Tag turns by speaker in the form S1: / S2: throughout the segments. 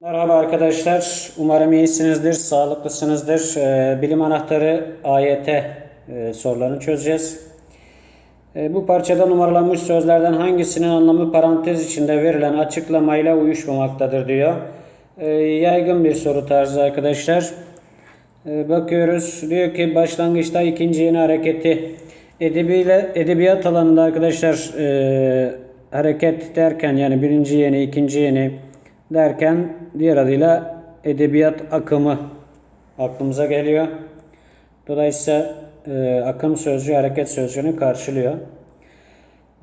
S1: Merhaba arkadaşlar. Umarım iyisinizdir, sağlıklısınızdır. Ee, Bilim anahtarı AYT e, sorularını çözeceğiz. E, Bu parçada numaralanmış sözlerden hangisinin anlamı parantez içinde verilen açıklamayla uyuşmamaktadır diyor. E, Yaygın bir soru tarzı arkadaşlar. Bakıyoruz. Diyor ki başlangıçta ikinci yeni hareketi edebiyle, edebiyat alanında arkadaşlar e, hareket derken yani birinci yeni, ikinci yeni derken diğer adıyla edebiyat akımı aklımıza geliyor. Dolayısıyla e, akım sözcüğü hareket sözcüğünü karşılıyor.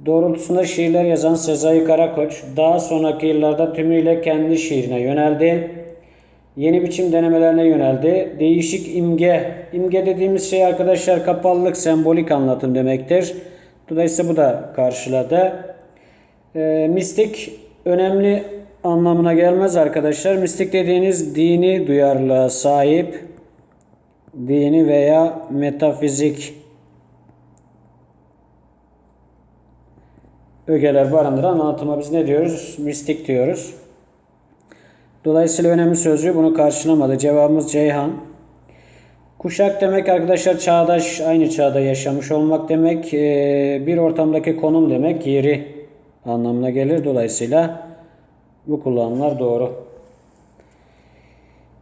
S1: Doğrultusunda şiirler yazan Sezai Karakoç daha sonraki yıllarda tümüyle kendi şiirine yöneldi. Yeni biçim denemelerine yöneldi. Değişik imge. İmge dediğimiz şey arkadaşlar kapalılık, sembolik anlatım demektir. Dolayısıyla bu da karşıladı. E, mistik önemli anlamına gelmez arkadaşlar. Mistik dediğiniz dini duyarlılığa sahip, dini veya metafizik ögeler barındıran anlatıma biz ne diyoruz? Mistik diyoruz. Dolayısıyla önemli sözcüğü bunu karşılamadı. Cevabımız Ceyhan. Kuşak demek arkadaşlar çağdaş, aynı çağda yaşamış olmak demek. Bir ortamdaki konum demek, yeri anlamına gelir. Dolayısıyla bu kullanımlar doğru.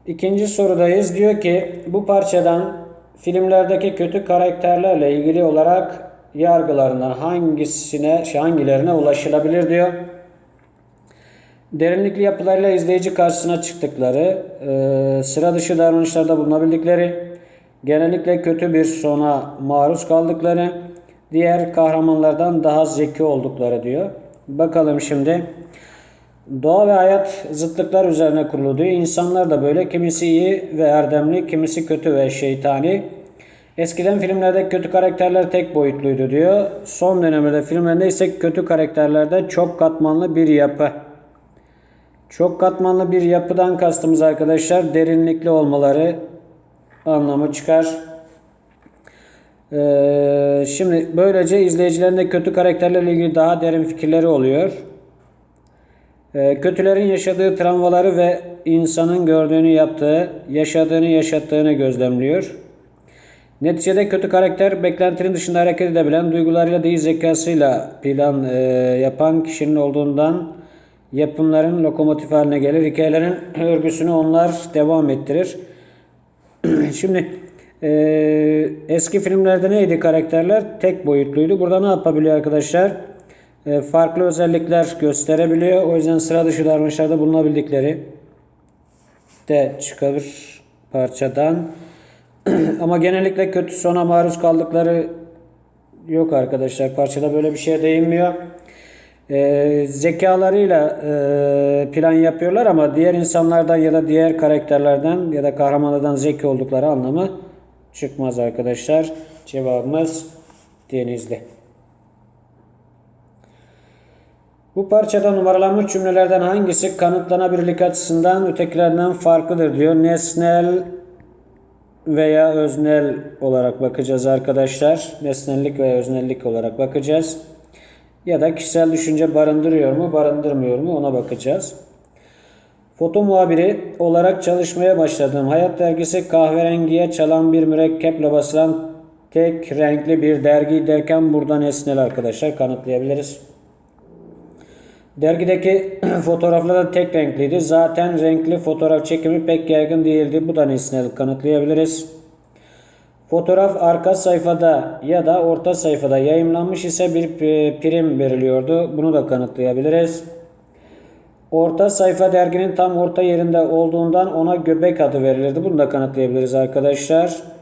S1: İkinci sorudayız. Diyor ki bu parçadan filmlerdeki kötü karakterlerle ilgili olarak yargılarından hangisine, hangilerine ulaşılabilir diyor. Derinlikli yapılarıyla izleyici karşısına çıktıkları, e, sıra dışı davranışlarda bulunabildikleri, genellikle kötü bir sona maruz kaldıkları, diğer kahramanlardan daha zeki oldukları diyor. Bakalım şimdi. Doğa ve hayat zıtlıklar üzerine kurulu diyor. İnsanlar da böyle. Kimisi iyi ve erdemli, kimisi kötü ve şeytani. Eskiden filmlerde kötü karakterler tek boyutluydu diyor. Son dönemde filmlerinde ise kötü karakterlerde çok katmanlı bir yapı. Çok katmanlı bir yapıdan kastımız arkadaşlar derinlikli olmaları anlamı çıkar. Ee, şimdi böylece izleyicilerin de kötü karakterlerle ilgili daha derin fikirleri oluyor. Ee, kötülerin yaşadığı travmaları ve insanın gördüğünü yaptığı, yaşadığını yaşattığını gözlemliyor. Neticede kötü karakter beklentinin dışında hareket edebilen, duygularıyla değil zekasıyla plan e, yapan kişinin olduğundan yapımların lokomotif haline gelir. Hikayelerin örgüsünü onlar devam ettirir. Şimdi e, eski filmlerde neydi karakterler? Tek boyutluydu. Burada ne yapabiliyor arkadaşlar? E, farklı özellikler gösterebiliyor. O yüzden sıra dışı davranışlarda bulunabildikleri de çıkar parçadan. Ama genellikle kötü sona maruz kaldıkları yok arkadaşlar. Parçada böyle bir şeye değinmiyor. E, zekalarıyla e, plan yapıyorlar ama diğer insanlardan ya da diğer karakterlerden ya da kahramanlardan zeki oldukları anlamı çıkmaz arkadaşlar. Cevabımız Denizli. Bu parçada numaralanmış cümlelerden hangisi kanıtlanabilirlik açısından ötekilerinden farklıdır diyor. Nesnel veya öznel olarak bakacağız arkadaşlar. Nesnellik veya öznellik olarak bakacağız. Ya da kişisel düşünce barındırıyor mu, barındırmıyor mu ona bakacağız. Foto muhabiri olarak çalışmaya başladığım Hayat dergisi kahverengiye çalan bir mürekkeple basılan tek renkli bir dergi derken burada nesnel arkadaşlar kanıtlayabiliriz. Dergideki fotoğraflar da tek renkliydi. Zaten renkli fotoğraf çekimi pek yaygın değildi. Bu da nesnel kanıtlayabiliriz. Fotoğraf arka sayfada ya da orta sayfada yayınlanmış ise bir prim veriliyordu. Bunu da kanıtlayabiliriz. Orta sayfa derginin tam orta yerinde olduğundan ona göbek adı verilirdi. Bunu da kanıtlayabiliriz arkadaşlar.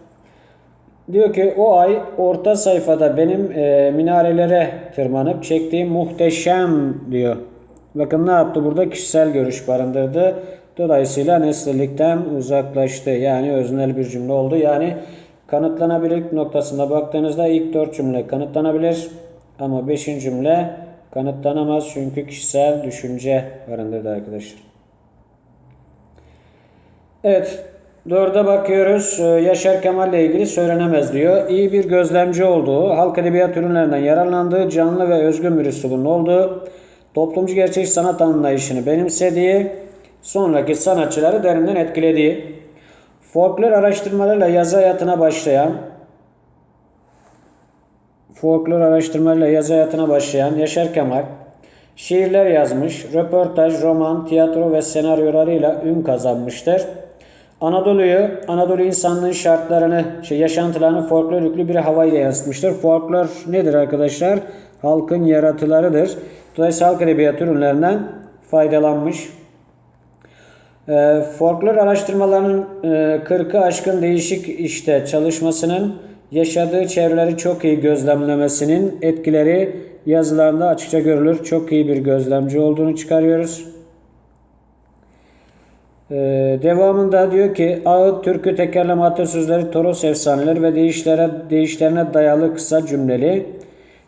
S1: Diyor ki o ay orta sayfada benim e, minarelere tırmanıp çektiğim muhteşem diyor. Bakın ne yaptı burada? Kişisel görüş barındırdı. Dolayısıyla nesnelikten uzaklaştı. Yani öznel bir cümle oldu. Yani kanıtlanabilirlik noktasında baktığınızda ilk dört cümle kanıtlanabilir. Ama beşinci cümle kanıtlanamaz. Çünkü kişisel düşünce barındırdı arkadaşlar. Evet. Dörde bakıyoruz. Ee, Yaşar Kemal ile ilgili söylenemez diyor. İyi bir gözlemci olduğu, halk edebiyat ürünlerinden yararlandığı, canlı ve özgün bir üslubunun olduğu, toplumcu gerçek sanat anlayışını benimsediği, sonraki sanatçıları derinden etkilediği, folklor araştırmalarıyla yazı hayatına başlayan, folklor araştırmalarıyla yazı hayatına başlayan Yaşar Kemal, şiirler yazmış, röportaj, roman, tiyatro ve senaryolarıyla ün kazanmıştır. Anadolu'yu, Anadolu insanlığın şartlarını, şey, yaşantılarını folklor yüklü bir havayla yansıtmıştır. Folklor nedir arkadaşlar? Halkın yaratılarıdır. Dolayısıyla halk edebiyatı ürünlerinden faydalanmış. E, folklor araştırmalarının e, 40'ı aşkın değişik işte çalışmasının yaşadığı çevreleri çok iyi gözlemlemesinin etkileri yazılarında açıkça görülür. Çok iyi bir gözlemci olduğunu çıkarıyoruz. Ee, devamında diyor ki ağıt, türkü, tekerleme, atasözleri, toros efsaneleri ve deyişlere, deyişlerine dayalı kısa cümleli.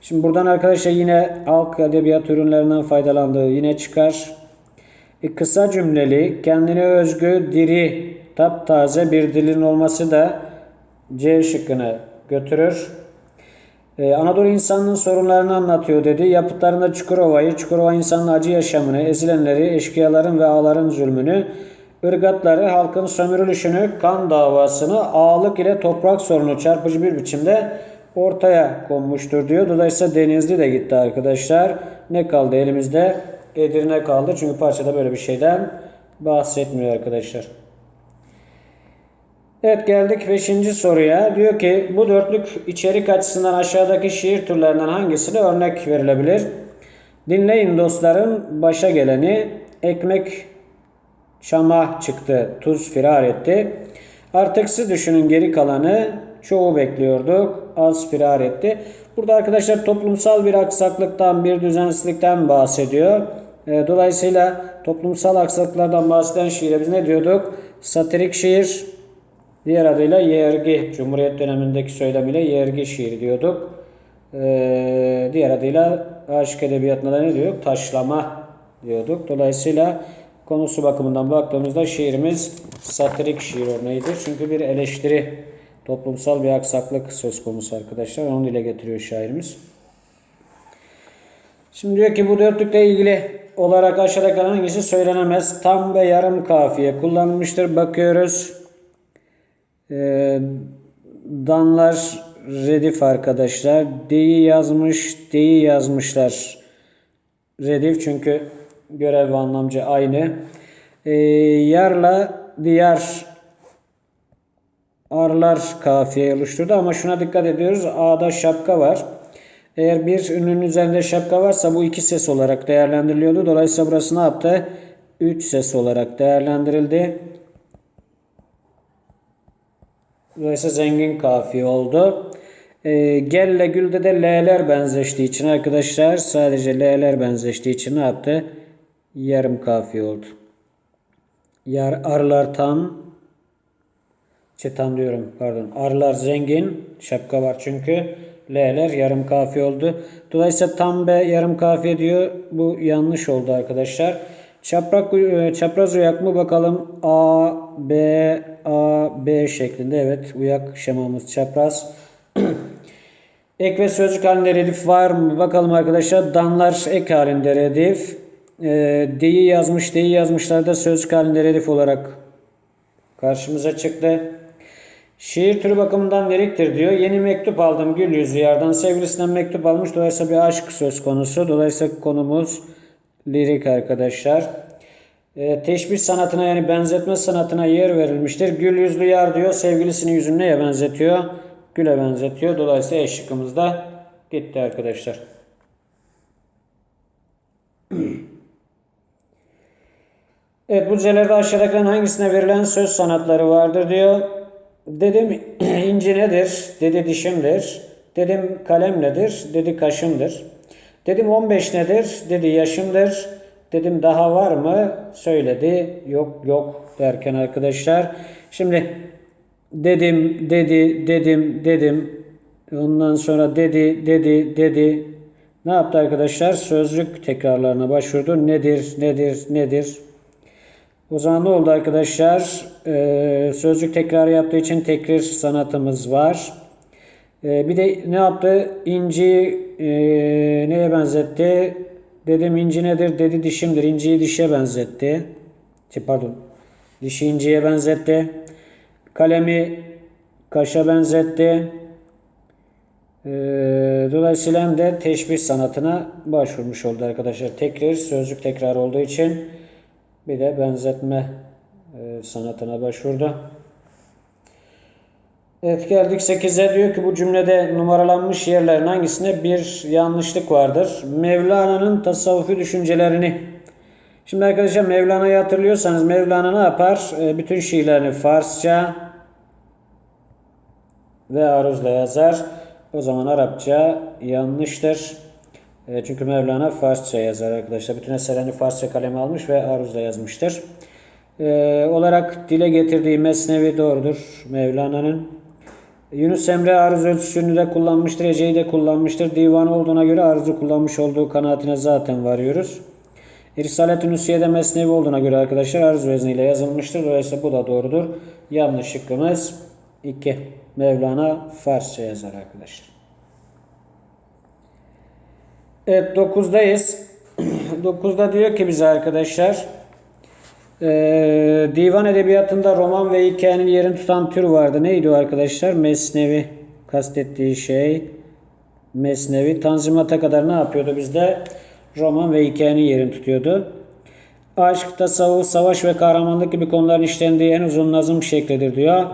S1: Şimdi buradan arkadaşlar yine halk edebiyat ürünlerinden faydalandığı yine çıkar. E, kısa cümleli, kendine özgü, diri, taptaze bir dilin olması da C şıkkını götürür. Ee, Anadolu insanlığın sorunlarını anlatıyor dedi. Yapıtlarında Çukurova'yı, Çukurova insanın acı yaşamını, ezilenleri, eşkıyaların ve ağaların zulmünü, ırgatları, halkın sömürülüşünü, kan davasını, ağalık ile toprak sorunu çarpıcı bir biçimde ortaya konmuştur diyor. Dolayısıyla Denizli de gitti arkadaşlar. Ne kaldı elimizde? Edirne kaldı. Çünkü parçada böyle bir şeyden bahsetmiyor arkadaşlar. Evet geldik 5. soruya. Diyor ki bu dörtlük içerik açısından aşağıdaki şiir türlerinden hangisine örnek verilebilir? Dinleyin dostlarım başa geleni ekmek şama çıktı tuz firar etti. Artık siz düşünün geri kalanı çoğu bekliyorduk az firar etti. Burada arkadaşlar toplumsal bir aksaklıktan bir düzensizlikten bahsediyor. E, Dolayısıyla toplumsal aksaklıklardan bahseden şiire biz ne diyorduk? Satirik şiir, Diğer adıyla yergi, Cumhuriyet dönemindeki söylemiyle yergi şiiri diyorduk. Ee, diğer adıyla aşık edebiyatında da ne diyorduk? Taşlama diyorduk. Dolayısıyla konusu bakımından baktığımızda şiirimiz satirik şiir örneğidir. Çünkü bir eleştiri, toplumsal bir aksaklık söz konusu arkadaşlar. Onu dile getiriyor şairimiz. Şimdi diyor ki bu dörtlükle ilgili olarak aşağıdaki hangisi söylenemez? Tam ve yarım kafiye kullanılmıştır. Bakıyoruz. Ee, danlar redif arkadaşlar. D'yi yazmış, D'yi yazmışlar. Redif çünkü görev ve anlamcı aynı. Ee, yarla diyar arlar kafiye oluşturdu ama şuna dikkat ediyoruz. A'da şapka var. Eğer bir ünlünün üzerinde şapka varsa bu iki ses olarak değerlendiriliyordu. Dolayısıyla burası ne yaptı? Üç ses olarak değerlendirildi. Dolayısıyla zengin kafiye oldu. E, gelle gülde de L'ler benzeştiği için arkadaşlar sadece L'ler benzeştiği için ne yaptı? Yarım kafiye oldu. Yar, arlar tam şey tam diyorum pardon. Arlar zengin. Şapka var çünkü. L'ler yarım kafiye oldu. Dolayısıyla tam B yarım kafiye diyor. Bu yanlış oldu arkadaşlar. Çaprak, e, çapraz uyak mı bakalım. A, B, A, B şeklinde. Evet uyak şemamız çapraz. ek ve sözcük halinde redif var mı? Bakalım arkadaşlar. Danlar ek halinde redif. E, D'yi yazmış. D'yi yazmışlar da sözcük halinde redif olarak karşımıza çıktı. Şiir türü bakımından liriktir diyor. Yeni mektup aldım gül yüzlü yardan. Sevgilisinden mektup almış. Dolayısıyla bir aşk söz konusu. Dolayısıyla konumuz lirik arkadaşlar. E, teşbih sanatına yani benzetme sanatına yer verilmiştir. Gül yüzlü yar diyor. Sevgilisinin yüzünü neye benzetiyor? Güle benzetiyor. Dolayısıyla eş şıkkımız da gitti arkadaşlar. Evet bu dizelerde aşağıdakilerin hangisine verilen söz sanatları vardır diyor. Dedim inci nedir? Dedi dişimdir. Dedim kalem nedir? Dedi kaşımdır. Dedim 15 nedir? Dedi yaşımdır. Dedim daha var mı? Söyledi. Yok yok derken arkadaşlar. Şimdi dedim, dedi, dedim, dedim. Ondan sonra dedi, dedi, dedi. Ne yaptı arkadaşlar? Sözlük tekrarlarına başvurdu. Nedir, nedir, nedir? O oldu arkadaşlar? Ee, sözlük tekrarı yaptığı için tekrar sanatımız var. Ee, bir de ne yaptı? İnci e, neye benzetti? Dedim inci nedir? Dedi dişimdir. İnciyi dişe benzetti. Şey, Pardon. Dişi inciye benzetti. Kalemi kaşa benzetti. Ee, dolayısıyla hem de teşbih sanatına başvurmuş oldu arkadaşlar. Tekrar sözlük tekrar olduğu için bir de benzetme e, sanatına başvurdu. Evet geldik 8'e diyor ki bu cümlede numaralanmış yerlerin hangisinde bir yanlışlık vardır? Mevlana'nın tasavvufi düşüncelerini. Şimdi arkadaşlar Mevlana'yı hatırlıyorsanız Mevlana ne yapar? E, bütün şiirlerini Farsça ve aruzla yazar. O zaman Arapça yanlıştır. E, çünkü Mevlana Farsça yazar arkadaşlar. Bütün eserlerini Farsça kaleme almış ve aruzla yazmıştır. E, olarak dile getirdiği mesnevi doğrudur Mevlana'nın. Yunus Emre aruz ölçüsünü de kullanmıştır, Ece'yi de kullanmıştır. Divan olduğuna göre arızı kullanmış olduğu kanaatine zaten varıyoruz. Risalet-i Nüsiye'de mesnevi olduğuna göre arkadaşlar arız vezniyle yazılmıştır. Dolayısıyla bu da doğrudur. Yanlış şıkkımız 2. Mevlana Farsça yazar arkadaşlar. Evet 9'dayız. 9'da diyor ki bize arkadaşlar ee, divan edebiyatında roman ve hikayenin yerini tutan tür vardı. Neydi o arkadaşlar? Mesnevi kastettiği şey. Mesnevi. Tanzimata kadar ne yapıyordu bizde? Roman ve hikayenin yerini tutuyordu. Aşk, tasavvuf, savaş ve kahramanlık gibi konuların işlendiği en uzun nazım şeklidir diyor.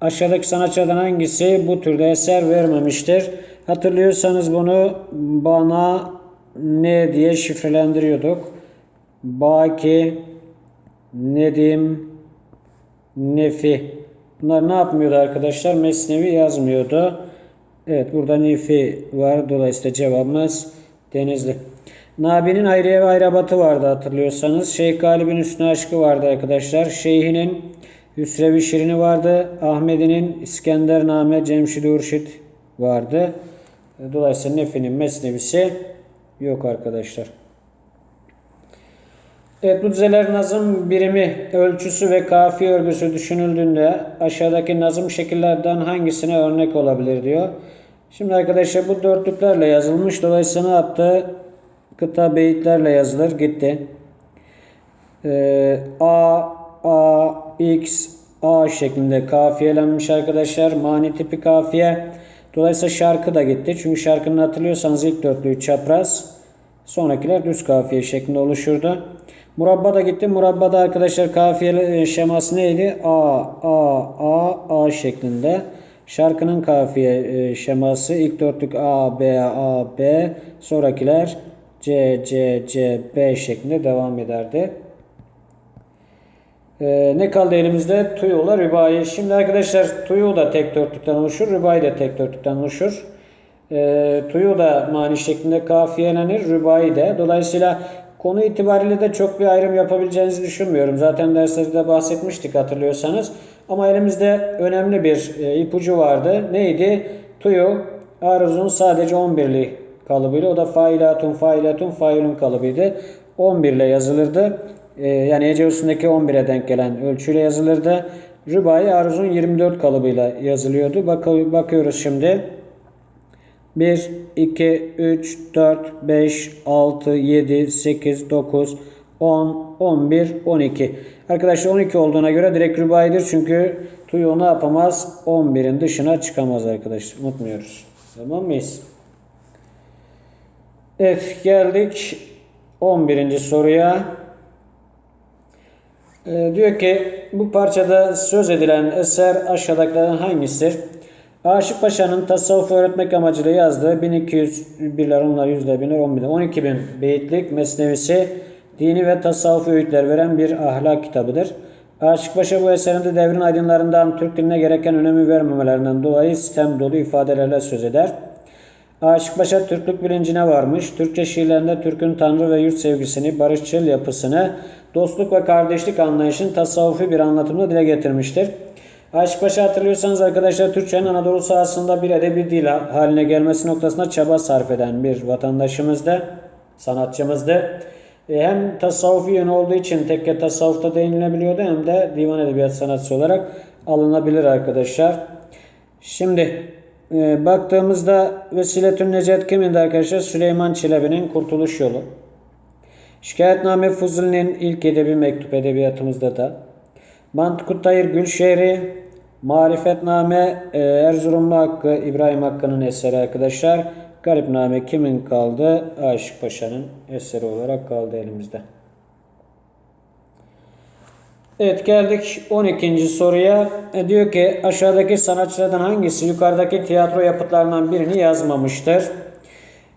S1: Aşağıdaki sanatçılardan hangisi bu türde eser vermemiştir? Hatırlıyorsanız bunu bana ne diye şifrelendiriyorduk. Baki, Nedim, Nefi. Bunlar ne yapmıyordu arkadaşlar? Mesnevi yazmıyordu. Evet burada Nefi var. Dolayısıyla cevabımız Denizli. Nabi'nin Hayriye ve Hayrabatı vardı hatırlıyorsanız. Şeyh Galip'in Hüsnü Aşkı vardı arkadaşlar. Şeyh'inin Hüsrev-i Şirin'i vardı. Ahmet'inin İskendername Cemşid Urşit vardı. Dolayısıyla Nefi'nin mesnevisi yok arkadaşlar. Evet bu dizeler nazım birimi, ölçüsü ve kafiye örgüsü düşünüldüğünde aşağıdaki nazım şekillerden hangisine örnek olabilir diyor. Şimdi arkadaşlar bu dörtlüklerle yazılmış. Dolayısıyla ne yaptı? Kıta beyitlerle yazılır. Gitti. Ee, A, A, X, A şeklinde kafiyelenmiş arkadaşlar. Mani tipi kafiye. Dolayısıyla şarkı da gitti. Çünkü şarkının hatırlıyorsanız ilk dörtlüğü çapraz. Sonrakiler düz kafiye şeklinde oluşurdu. Murabba da gitti. Murabba'da arkadaşlar kafiye şeması neydi? A, A, A, A şeklinde. Şarkının kafiye şeması ilk dörtlük A, B, A, B. Sonrakiler C, C, C, B şeklinde devam ederdi. Ee, ne kaldı elimizde? Tuyo'la Rübai. Şimdi arkadaşlar Tuyo da tek dörtlükten oluşur. Rübai de tek dörtlükten oluşur. E, Tuyo da mani şeklinde kafiyelenir. Rübai de. Dolayısıyla konu itibariyle de çok bir ayrım yapabileceğinizi düşünmüyorum. Zaten derslerde bahsetmiştik hatırlıyorsanız. Ama elimizde önemli bir e, ipucu vardı. Neydi? Tuyo aruzun sadece 11'li kalıbıyla. O da failatun, failatun, failun kalıbıydı. 11 ile yazılırdı. Ee, yani Ece üstündeki 11'e denk gelen ölçüyle yazılırdı. Rübai aruzun 24 kalıbıyla yazılıyordu. Bak bakıyoruz şimdi. 1, 2, 3, 4, 5, 6, 7, 8, 9, 10, 11, 12. Arkadaşlar 12 olduğuna göre direkt rübaidir. Çünkü Tuyo ne yapamaz? 11'in dışına çıkamaz arkadaşlar. Unutmuyoruz. Tamam mıyız? Evet geldik 11. soruya. Ee, diyor ki bu parçada söz edilen eser aşağıdakilerden hangisidir? Aşık Paşa'nın tasavvuf öğretmek amacıyla yazdığı 1200 birler onlar yüzde binler 10 bin 12 bin beyitlik mesnevisi dini ve tasavvuf öğütler veren bir ahlak kitabıdır. Aşık Paşa bu eserinde devrin aydınlarından Türk diline gereken önemi vermemelerinden dolayı sistem dolu ifadelerle söz eder. Aşık Paşa Türklük bilincine varmış. Türkçe şiirlerinde Türk'ün tanrı ve yurt sevgisini, barışçıl yapısını, dostluk ve kardeşlik anlayışını tasavvufi bir anlatımda dile getirmiştir. Aşık Paşa hatırlıyorsanız arkadaşlar Türkçenin Anadolu sahasında bir edebi dil haline gelmesi noktasında çaba sarf eden bir vatandaşımızdı, sanatçımızdı. E, hem tasavvufi yönü olduğu için tekke tasavvufta değinilebiliyordu hem de divan edebiyat sanatçısı olarak alınabilir arkadaşlar. Şimdi e, baktığımızda Vesiletün Necet kimindi arkadaşlar? Süleyman Çelebi'nin Kurtuluş Yolu. Şikayetname Fuzuli'nin ilk edebi mektup edebiyatımızda da. Mantıkutayır Gülşehri, Marifetname e, Erzurumlu Hakkı, İbrahim Hakkı'nın eseri arkadaşlar. Garipname kimin kaldı? Aşık Paşa'nın eseri olarak kaldı elimizde. Evet geldik 12. soruya. E, diyor ki aşağıdaki sanatçılardan hangisi yukarıdaki tiyatro yapıtlarından birini yazmamıştır?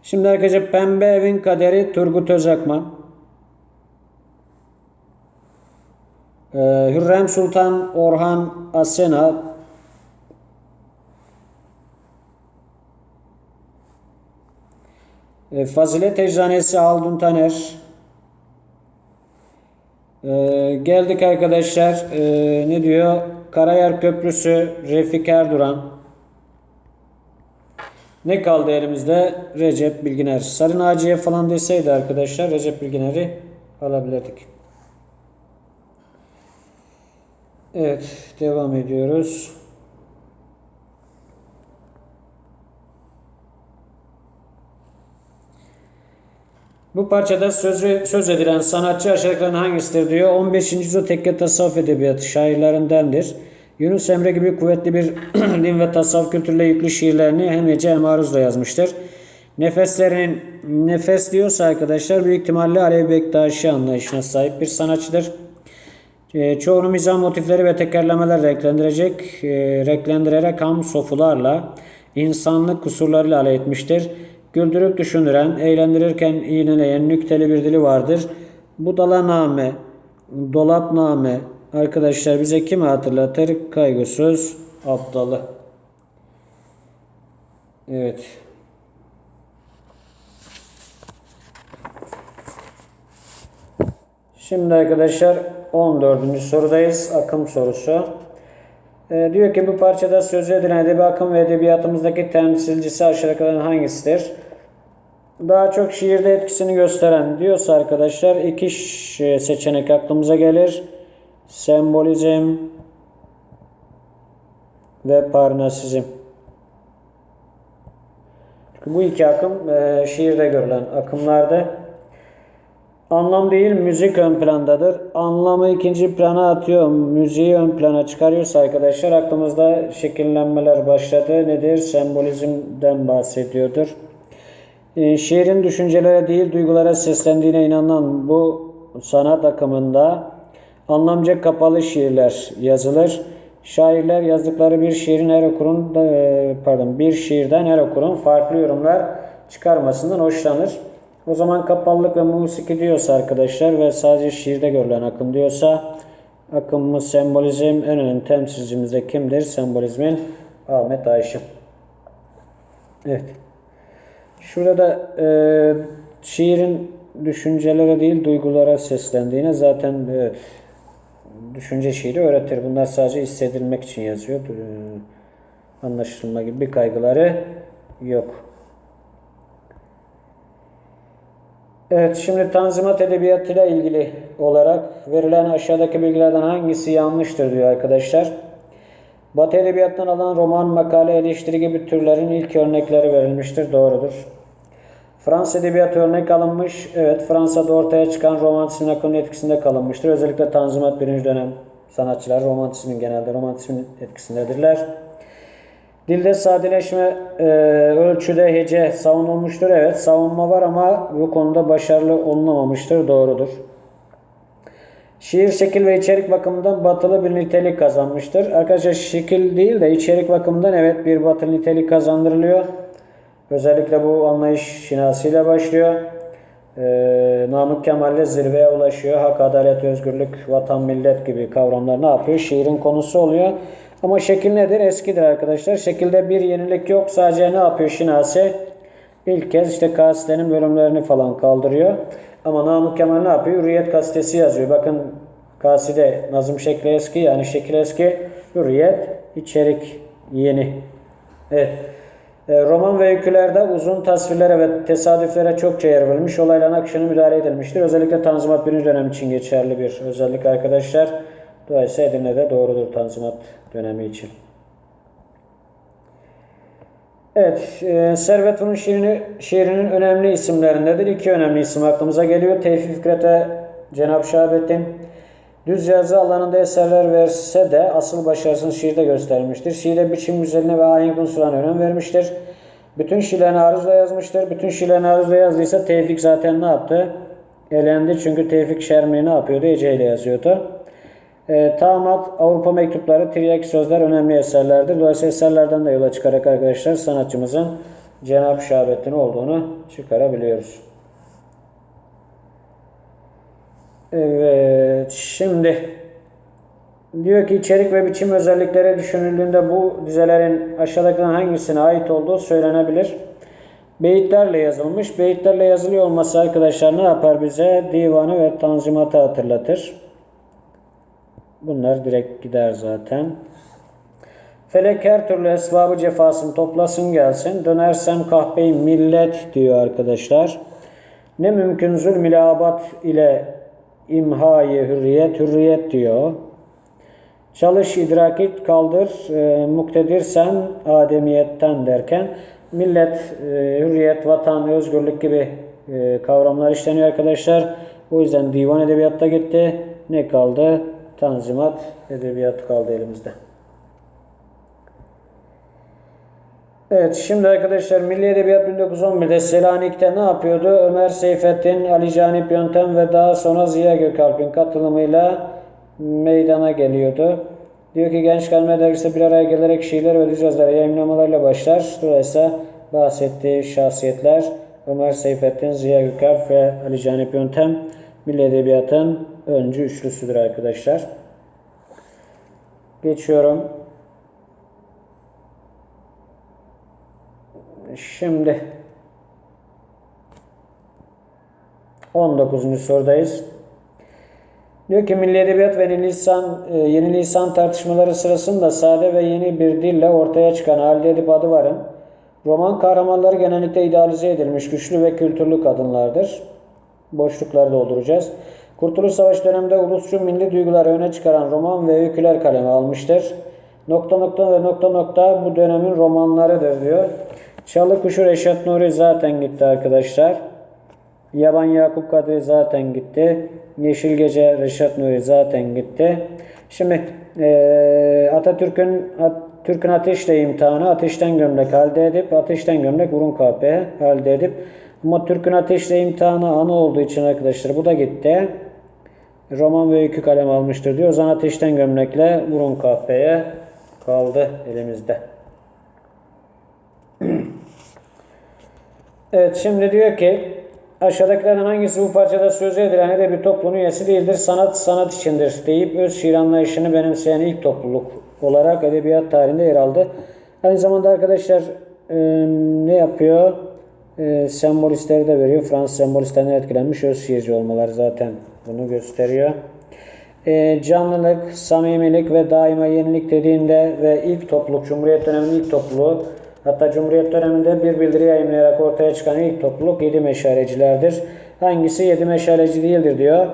S1: Şimdi arkadaşlar Pembe Evin Kaderi Turgut Özakman. Hürrem Sultan Orhan Asena. Ee, Fazilet Eczanesi Haldun Taner. Ee, geldik arkadaşlar. Ee, ne diyor? Karayar Köprüsü Refik Erduran. Ne kaldı elimizde? Recep Bilginer. Sarı Naciye falan deseydi arkadaşlar Recep Bilginer'i alabilirdik Evet, devam ediyoruz. Bu parçada söz, söz edilen sanatçı aşağıdakilerden hangisidir diyor. 15. yüzyıl tekke tasavvuf edebiyatı şairlerindendir. Yunus Emre gibi kuvvetli bir din ve tasavvuf kültürüyle yüklü şiirlerini hem Ece hem Aruz'la yazmıştır. Nefeslerinin nefes diyorsa arkadaşlar büyük ihtimalle Alevi Bektaşi anlayışına sahip bir sanatçıdır. E, çoğunu mizah motifleri ve tekerlemeler renklendirecek, e, renklendirerek ham sofularla, insanlık kusurlarıyla alay etmiştir. Güldürüp düşündüren, eğlendirirken iğneleyen nükteli bir dili vardır. Budalaname, dolapname arkadaşlar bize kimi hatırlatır? Kaygısız Abdalı. Evet. Şimdi arkadaşlar 14. sorudayız. Akım sorusu. Ee, diyor ki bu parçada söz edilen edebi akım ve edebiyatımızdaki temsilcisi aşağıdakilerden hangisidir? Daha çok şiirde etkisini gösteren diyorsa arkadaşlar iki seçenek aklımıza gelir. Sembolizm ve parnasizm. Bu iki akım e, şiirde görülen akımlarda. Anlam değil müzik ön plandadır. Anlamı ikinci plana atıyor. Müziği ön plana çıkarıyorsa arkadaşlar aklımızda şekillenmeler başladı. Nedir? Sembolizmden bahsediyordur. E, şiirin düşüncelere değil duygulara seslendiğine inanan bu sanat akımında anlamca kapalı şiirler yazılır. Şairler yazdıkları bir şiirin her okurun e, pardon bir şiirden her okurun farklı yorumlar çıkarmasından hoşlanır. O zaman kapalılık ve musiki diyorsa arkadaşlar ve sadece şiirde görülen akım diyorsa akımımız sembolizm en önemli temsilcimiz de kimdir? Sembolizmin Ahmet Ayşin. Evet. Şurada da e, şiirin düşüncelere değil duygulara seslendiğine zaten evet, düşünce şiiri öğretir. Bunlar sadece hissedilmek için yazıyor. E, anlaşılma gibi bir kaygıları yok. Evet, şimdi Tanzimat Edebiyatı ile ilgili olarak verilen aşağıdaki bilgilerden hangisi yanlıştır diyor arkadaşlar. Batı Edebiyatı'ndan alınan roman, makale, eleştiri gibi türlerin ilk örnekleri verilmiştir. Doğrudur. Fransız Edebiyatı örnek alınmış. Evet, Fransa'da ortaya çıkan romantizmin akımın etkisinde kalınmıştır. Özellikle Tanzimat birinci dönem sanatçılar romantizmin genelde romantizmin etkisindedirler. Dilde sadeleşme e, ölçüde hece savunulmuştur. Evet savunma var ama bu konuda başarılı olunamamıştır. Doğrudur. Şiir şekil ve içerik bakımından batılı bir nitelik kazanmıştır. Arkadaşlar şekil değil de içerik bakımından evet bir batılı nitelik kazandırılıyor. Özellikle bu anlayış şinasıyla başlıyor. Ee, Namık Kemal'le zirveye ulaşıyor. Hak, adalet, özgürlük, vatan, millet gibi kavramlar ne yapıyor? Şiirin konusu oluyor. Ama şekil nedir? Eskidir arkadaşlar. Şekilde bir yenilik yok. Sadece ne yapıyor Şinasi? İlk kez işte kasitenin bölümlerini falan kaldırıyor. Ama Namık Kemal ne yapıyor? Hürriyet gazetesi yazıyor. Bakın kaside nazım şekli eski yani şekil eski. Hürriyet içerik yeni. Evet. E, roman ve öykülerde uzun tasvirlere ve tesadüflere çok yer verilmiş. Olayların akışına müdahale edilmiştir. Özellikle Tanzimat 1. dönem için geçerli bir özellik arkadaşlar. Dolayısıyla Edirne'de doğrudur Tanzimat dönemi için. Evet, e, Servet Fünun şiirini, şiirinin önemli isimlerindedir. İki önemli isim aklımıza geliyor. Tevfik Fikret'e Cenab-ı Şahabettin düz yazı alanında eserler verse de asıl başarısını şiirde göstermiştir. Şiirde biçim güzeline ve ahenk unsurlarına önem vermiştir. Bütün şiirlerini aruzla yazmıştır. Bütün şiirlerini aruzla yazdıysa Tevfik zaten ne yaptı? Elendi çünkü Tevfik Şermi ne yapıyordu? Ece ile yazıyordu. E, Tamat, Avrupa mektupları, Tiryak sözler önemli eserlerdir. Dolayısıyla eserlerden de yola çıkarak arkadaşlar sanatçımızın Cenab-ı Şahabettin olduğunu çıkarabiliyoruz. Evet, şimdi diyor ki içerik ve biçim özellikleri düşünüldüğünde bu dizelerin aşağıdakilerden hangisine ait olduğu söylenebilir. Beyitlerle yazılmış. Beyitlerle yazılıyor olması arkadaşlar ne yapar bize? Divanı ve tanzimatı hatırlatır. Bunlar direkt gider zaten. Felek her türlü esbabı cefasını toplasın gelsin. Dönersem kahpeyi millet diyor arkadaşlar. Ne mümkün zulm ile ile imhayı hürriyet hürriyet diyor. Çalış idrak et kaldır e, muktedirsen ademiyetten derken millet, e, hürriyet, vatan, özgürlük gibi e, kavramlar işleniyor arkadaşlar. O yüzden divan edebiyatta gitti. Ne kaldı? Tanzimat edebiyatı kaldı elimizde. Evet şimdi arkadaşlar Milli Edebiyat 1911'de Selanik'te ne yapıyordu? Ömer Seyfettin, Ali Canip Yöntem ve daha sonra Ziya Gökalp'in katılımıyla meydana geliyordu. Diyor ki Genç Kalme Dergisi bir araya gelerek şiirler ve düz yazıları yayınlamalarıyla başlar. Dolayısıyla bahsettiği şahsiyetler Ömer Seyfettin, Ziya Gökalp ve Ali Canip Yöntem Milli Edebiyat'ın öncü üçlüsüdür arkadaşlar. Geçiyorum. Şimdi 19. sorudayız. Diyor ki Milli Edebiyat ve Lisan, e, Yeni Lisan tartışmaları sırasında sade ve yeni bir dille ortaya çıkan Halide Edip adı varın. Roman kahramanları genellikle idealize edilmiş güçlü ve kültürlü kadınlardır. Boşlukları dolduracağız. Kurtuluş Savaşı döneminde ulusçu milli duyguları öne çıkaran roman ve öyküler kaleme almıştır. Nokta nokta ve nokta nokta bu dönemin romanlarıdır diyor. Çalı Kuşu Reşat Nuri zaten gitti arkadaşlar. Yaban Yakup Kadri zaten gitti. Yeşil Gece Reşat Nuri zaten gitti. Şimdi e, Atatürk'ün Türk'ün ateşle imtihanı ateşten gömlek halde edip ateşten gömlek burun kahpe halde edip ama Türk'ün ateşle imtihanı anı olduğu için arkadaşlar bu da gitti. Roman ve öykü kalem almıştır diyor. O zaman ateşten gömlekle burun kahpeye kaldı elimizde. evet şimdi diyor ki aşağıdakilerden hangisi bu parçada sözü edilen edebi topluluğun üyesi değildir? Sanat sanat içindir deyip öz şiir anlayışını benimseyen ilk topluluk olarak edebiyat tarihinde yer aldı. Aynı zamanda arkadaşlar e, ne yapıyor? E, sembolistleri de veriyor. Fransız sembolistlerinden etkilenmiş öz şiirci olmaları zaten bunu gösteriyor. E, canlılık, samimilik ve daima yenilik dediğinde ve ilk topluluk, Cumhuriyet döneminin ilk topluluğu hatta Cumhuriyet döneminde bir bildiri yayınlayarak ortaya çıkan ilk topluluk yedi meşalecilerdir. Hangisi yedi meşaleci değildir diyor.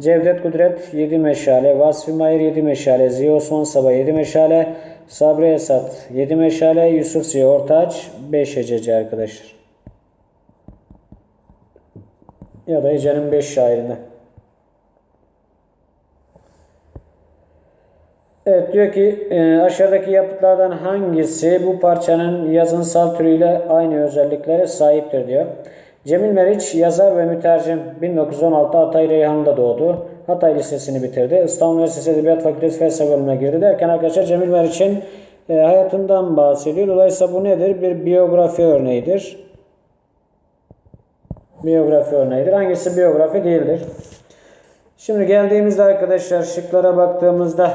S1: Cevdet Kudret 7 meşale, Vasfi Mahir 7 meşale, Ziya Osman Sabah 7 meşale, Sabri Esat 7 meşale, Yusuf Ziya Ortaç 5 hececi arkadaşlar. Ya da Ece'nin 5 şairine. Evet diyor ki e, aşağıdaki yapıtlardan hangisi bu parçanın yazınsal türüyle aynı özelliklere sahiptir diyor. Cemil Meriç yazar ve mütercim 1916 Hatay Reyhan'da doğdu. Hatay Lisesi'ni bitirdi. İstanbul Üniversitesi Edebiyat Fakültesi Felsefe bölümüne girdi derken arkadaşlar Cemil Meriç'in e, hayatından bahsediyor. Dolayısıyla bu nedir? Bir biyografi örneğidir. Biyografi örneğidir. Hangisi biyografi değildir? Şimdi geldiğimizde arkadaşlar şıklara baktığımızda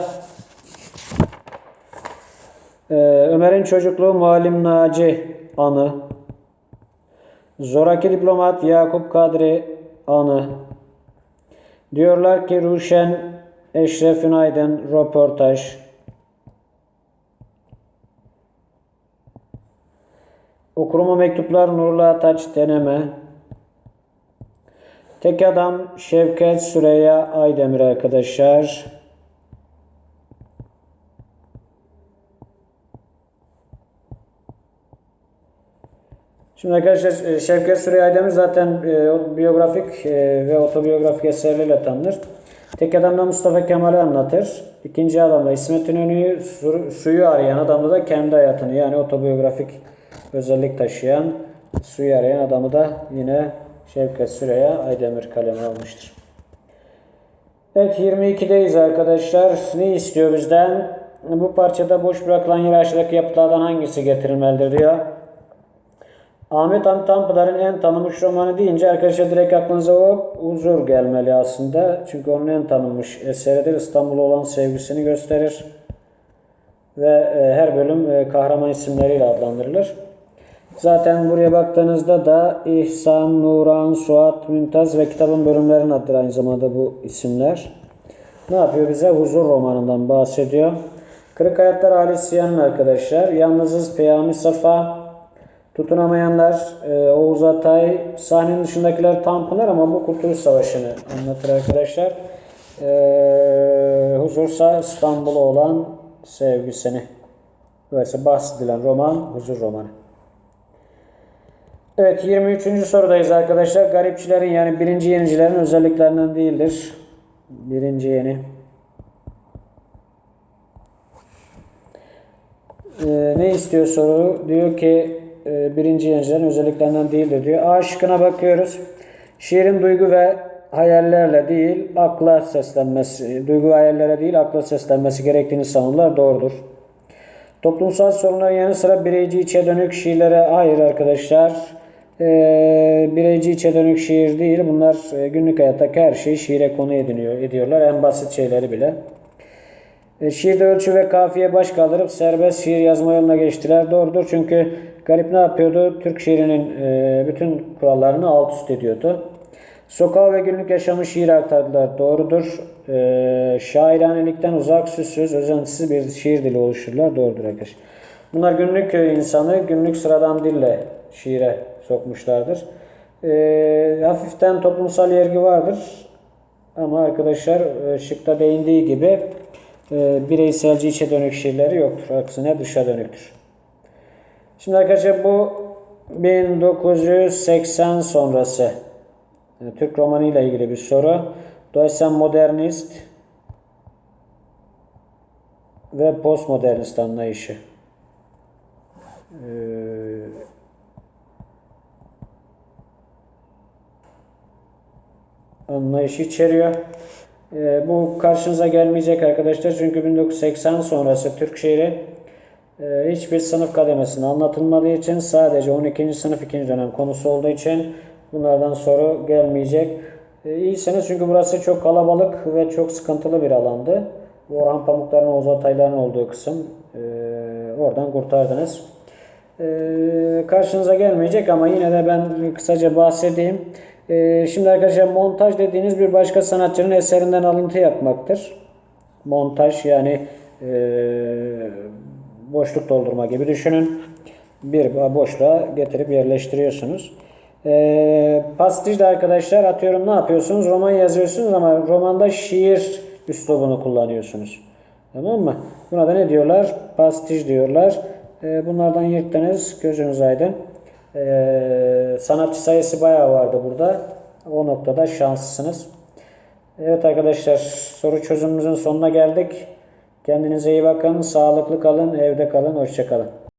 S1: ee, Ömer'in çocukluğu Muallim Naci anı. Zoraki diplomat Yakup Kadri anı. Diyorlar ki Ruşen Eşref Günaydın röportaj. Okuruma mektuplar Nurla Ataç deneme. Tek adam Şevket Süreyya Aydemir arkadaşlar. Şimdi arkadaşlar e, Şevket Süreyya Aydemir zaten e, biyografik e, ve otobiyografik eserleriyle tanınır. Tek adamda Mustafa Kemal'i anlatır. İkinci adamda İsmet İnönü'yü su- suyu arayan adamda da kendi hayatını yani otobiyografik özellik taşıyan suyu arayan adamı da yine Şevket Süreyya Aydemir kaleme almıştır. Evet 22'deyiz arkadaşlar. Ne istiyor bizden? Bu parçada boş bırakılan yer aşağıdaki yapıtlardan hangisi getirilmelidir diyor. Ahmet Hamit Tanpınar'ın en tanınmış romanı deyince arkadaşlar direkt aklınıza o huzur gelmeli aslında. Çünkü onun en tanınmış eseridir. İstanbul'a olan sevgisini gösterir. Ve e, her bölüm e, kahraman isimleriyle adlandırılır. Zaten buraya baktığınızda da İhsan, Nuran, Suat, Mümtaz ve kitabın bölümlerinin adıdır aynı zamanda bu isimler. Ne yapıyor bize? Huzur romanından bahsediyor. Kırık Hayatlar Ali Siyan'ın arkadaşlar. Yalnızız Peyami Safa, Tutunamayanlar, e, Oğuz Atay, sahnenin dışındakiler Tanpınar ama bu Kurtuluş Savaşı'nı anlatır arkadaşlar. E, Huzursa İstanbul'a olan sevgisini. Dolayısıyla bahsedilen roman Huzur romanı. Evet 23. sorudayız arkadaşlar. Garipçilerin yani birinci yenicilerin özelliklerinden değildir. Birinci yeni. Ee, ne istiyor soru? Diyor ki e, birinci yenicilerin özelliklerinden değildir diyor. A şıkkına bakıyoruz. Şiirin duygu ve hayallerle değil akla seslenmesi, duygu hayallere değil akla seslenmesi gerektiğini savunurlar. Doğrudur. Toplumsal sorunların yanı sıra bireyci içe dönük şiirlere hayır arkadaşlar. Ee, bireyci içe dönük şiir değil. Bunlar e, günlük hayattaki her şeyi şiire konu ediniyor, ediyorlar. En basit şeyleri bile. E, şiirde ölçü ve kafiye baş kaldırıp serbest şiir yazma yoluna geçtiler. Doğrudur çünkü Garip ne yapıyordu? Türk şiirinin e, bütün kurallarını alt üst ediyordu. Sokağı ve günlük yaşamı şiir aktardılar. Doğrudur. Şairanelikten uzak, süssüz, özentisiz bir şiir dili oluştururlar. Doğrudur arkadaşlar. Bunlar günlük insanı, günlük sıradan dille şiire sokmuşlardır. E, hafiften toplumsal yergi vardır. Ama arkadaşlar e, şıkta değindiği gibi e, bireyselci içe dönük şiirleri yoktur. Aksine dışa dönüktür. Şimdi arkadaşlar bu 1980 sonrası yani Türk romanı ile ilgili bir soru. Dolayısıyla modernist ve postmodernist anlayışı. Ee, anlayışı içeriyor. Ee, bu karşınıza gelmeyecek arkadaşlar çünkü 1980 sonrası Türk şiiri e, hiçbir sınıf kademesinde anlatılmadığı için sadece 12. sınıf 2. dönem konusu olduğu için bunlardan soru gelmeyecek. E, iyisiniz çünkü burası çok kalabalık ve çok sıkıntılı bir alandı. Orhan Pamukların, Oğuz Atayların olduğu kısım. E, oradan kurtardınız. E, karşınıza gelmeyecek ama yine de ben kısaca bahsedeyim. E, şimdi arkadaşlar montaj dediğiniz bir başka sanatçının eserinden alıntı yapmaktır. Montaj yani e, boşluk doldurma gibi düşünün. Bir boşluğa getirip yerleştiriyorsunuz. E, pastiş de arkadaşlar atıyorum ne yapıyorsunuz? Roman yazıyorsunuz ama romanda şiir üslubunu kullanıyorsunuz. Tamam mı? Buna da ne diyorlar? Pastiş diyorlar. E, bunlardan yırttınız. Gözünüz aydın. E, sanatçı sayısı bayağı vardı burada. O noktada şanslısınız. Evet arkadaşlar soru çözümümüzün sonuna geldik. Kendinize iyi bakın, sağlıklı kalın, evde kalın, hoşça kalın.